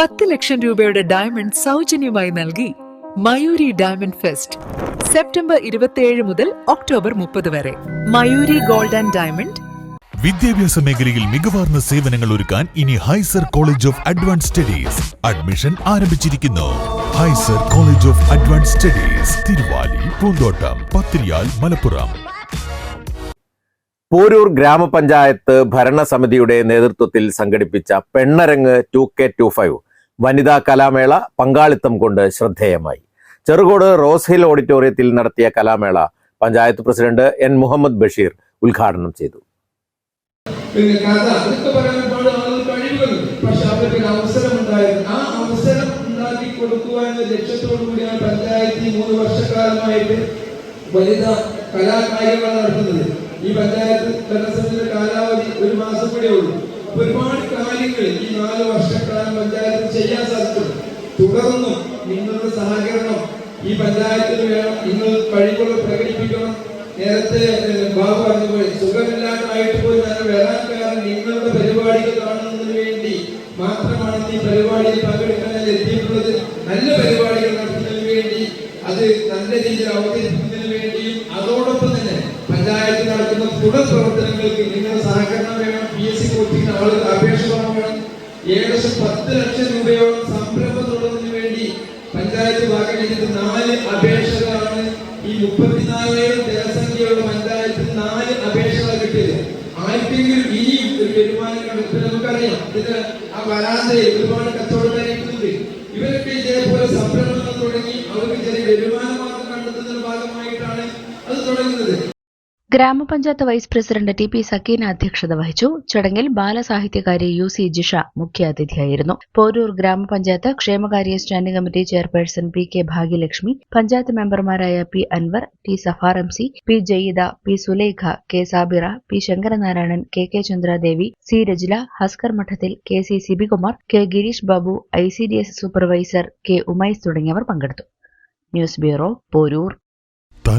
പത്ത് ലക്ഷം രൂപയുടെ ഡയമണ്ട് സൗജന്യമായി നൽകി മയൂരി ഡയമണ്ട് ഫെസ്റ്റ് സെപ്റ്റംബർ ഇരുപത്തിയേഴ് മുതൽ ഒക്ടോബർ മുപ്പത് വരെ. മയൂരി ഗോൾഡ് ആൻഡ് ഡയമണ്ട് വിദ്യാഭ്യാസ മേഖലയിൽ മികവാർന്ന സേവനങ്ങൾ ഒരുക്കാൻ ഇനി Haisar college of advance studies admission ആരംഭിച്ചിരിക്കുന്നു. Haisar college of advance studies Thiruvali Poonthottam Pathiriyal Malappuram. Poroor ഗ്രാമപഞ്ചായത്ത് ഭരണസമിതിയുടെ നേതൃത്വത്തിൽ സംഘടിപ്പിച്ച Pennarangu two K two five വനിതാ കലാമേള പങ്കാളിത്തം കൊണ്ട് ശ്രദ്ധേയമായി. ചെറുകോട് റോസ് ഹിൽ ഓഡിറ്റോറിയത്തിൽ നടത്തിയ കലാമേള പഞ്ചായത്ത് പ്രസിഡന്റ് എൻ മുഹമ്മദ് ബഷീർ ഉദ്ഘാടനം ചെയ്തു. ഒരുപാട് അവസരം ഉണ്ടായിരുന്നു ആ അവസരം കൊടുക്കുക എന്ന കൂടിയാണ് മൂന്ന് വർഷക്കാലമായിട്ട് വനിതാ നടത്തുന്നത്. ഈ പഞ്ചായത്ത് ഭരണസമിതിയുടെ കാലാവധി ഒരു മാസം കൂടെ ഉള്ളൂ. ഒരുപാട് കാര്യങ്ങൾ ഈ നാല് സാധിക്കും തുടർന്നും നിങ്ങളുടെ സഹകരണം ഈ പഞ്ചായത്തിൽ വേണം. നിങ്ങൾ കഴിവുകൾ പ്രകടിപ്പിക്കണം. നേരത്തെ ബാബു പറഞ്ഞുപോയി സുഖമില്ലാതായിട്ട് പോയി ഞാൻ വരാൻ കാരണം നിങ്ങളുടെ പരിപാടികൾ കാണുന്നതിന് വേണ്ടി മാത്രമാണ് ഈ പരിപാടിയിൽ പങ്കെടുക്കാൻ എത്തിയിട്ടുള്ളത്. നല്ല പരിപാടികൾ നടത്തുന്നതിന് വേണ്ടി അത് നല്ല രീതിയിൽ അവതരിപ്പിക്കുന്നതിന് വേണ്ടിയും അതോടൊപ്പം തന്നെ പഞ്ചായത്തിൽ നടക്കുന്ന തുടർ പ്രവർത്തനങ്ങൾക്ക് നിങ്ങളുടെ സഹകരണം വേണം. പി എസ് സി കോച്ചിങ്ങിന് ആളുകൾ അപേക്ഷ വേണം. ഏകദേശം പത്ത് ലക്ഷം രൂപയോളം സംരംഭം തുടങ്ങുന്നതിന് വേണ്ടി നാല് അപേക്ഷകളാണ്. ഈ മുപ്പത്തിനാലായിരം ജനസംഖ്യയുള്ള പഞ്ചായത്തിൽ നാല് അപേക്ഷകൾ കിട്ടിയത്. ആർക്കെങ്കിലും ഇനി ഒരു വരുമാനം കണ്ടെത്തി നമുക്കറിയാം. ഇതിന് ആ വരാന്തയിൽ ഒരുപാട് കച്ചവടക്കാരിക്കുന്നുണ്ട് ഇവരൊക്കെ ഇതേപോലെ സംരംഭങ്ങൾ ഗ്രാമപഞ്ചായത്ത് vice president T P Sakeena അധ്യക്ഷത വഹിച്ചു. ചടങ്ങിൽ ബാലസാഹിത്യകാരി യു സി ജിഷ മുഖ്യാതിഥിയായിരുന്നു. പോരൂർ ഗ്രാമപഞ്ചായത്ത് ക്ഷേമകാര്യ standing committee chairperson P K Bhagyalakshmi panchayat മെമ്പർമാരായ P Anwar T Safar M C P Jayida P Sulekha K Sabira P Sankaranarayanan K K Chandradevi C Rajila Haskar Madathil K C Sibikumar K Gireesh Babu I C D S supervisor K Umais തുടങ്ങിയവർ പങ്കെടുത്തു. News bureau Poroor.